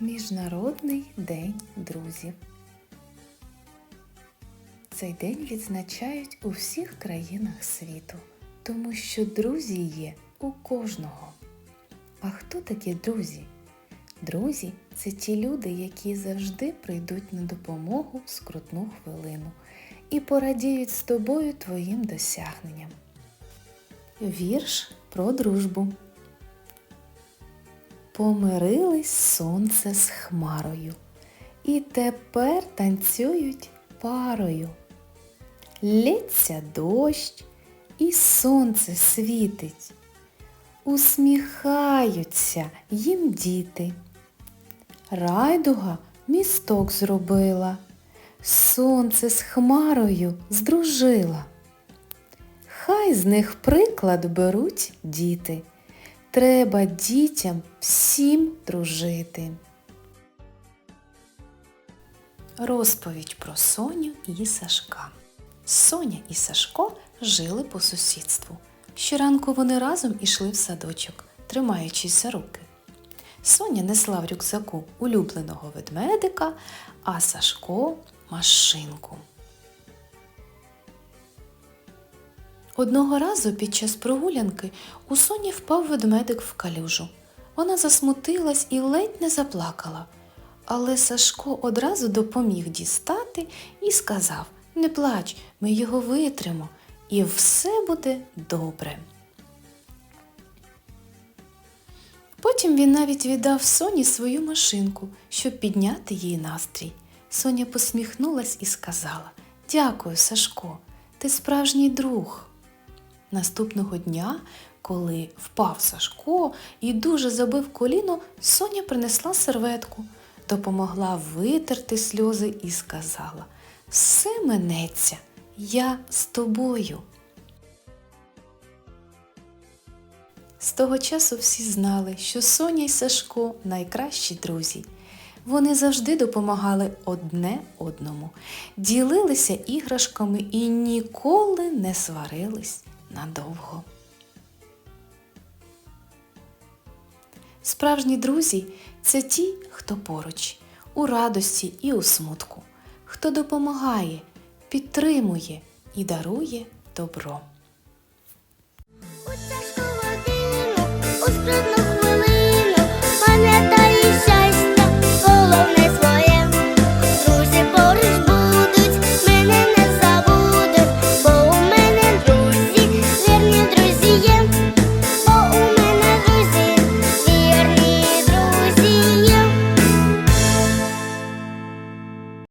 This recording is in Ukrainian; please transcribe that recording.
Міжнародний день друзів. Цей день відзначають у всіх країнах світу, тому що друзі є у кожного. А хто такі друзі? Друзі це ті люди, які завжди прийдуть на допомогу в скрутну хвилину і порадіють з тобою твоїм досягненням. Вірш про дружбу. Помирились сонце з хмарою, і тепер танцюють парою. Лється дощ, і сонце світить. Усміхаються їм діти. Райдуга місток зробила, сонце з хмарою здружила. Хай з них приклад беруть діти. Треба дітям всім дружити. Розповідь про Соню і Сашка. Соня і Сашко жили по сусідству. Щоранку вони разом ішли в садочок, тримаючись за руки. Соня несла в рюкзаку улюбленого ведмедика, а Сашко машинку. Одного разу під час прогулянки у Соні впав ведмедик в калюжу. Вона засмутилась і ледь не заплакала. Але Сашко одразу допоміг дістати і сказав Не плач, ми його витримо, і все буде добре. Потім він навіть віддав Соні свою машинку, щоб підняти її настрій. Соня посміхнулась і сказала Дякую, Сашко, ти справжній друг. Наступного дня, коли впав Сашко і дуже забив коліно, Соня принесла серветку, допомогла витерти сльози і сказала Все минеться, я з тобою. З того часу всі знали, що Соня і Сашко найкращі друзі. Вони завжди допомагали одне одному, ділилися іграшками і ніколи не сварились надовго. Справжні друзі це ті, хто поруч, у радості і у смутку, хто допомагає, підтримує і дарує добро.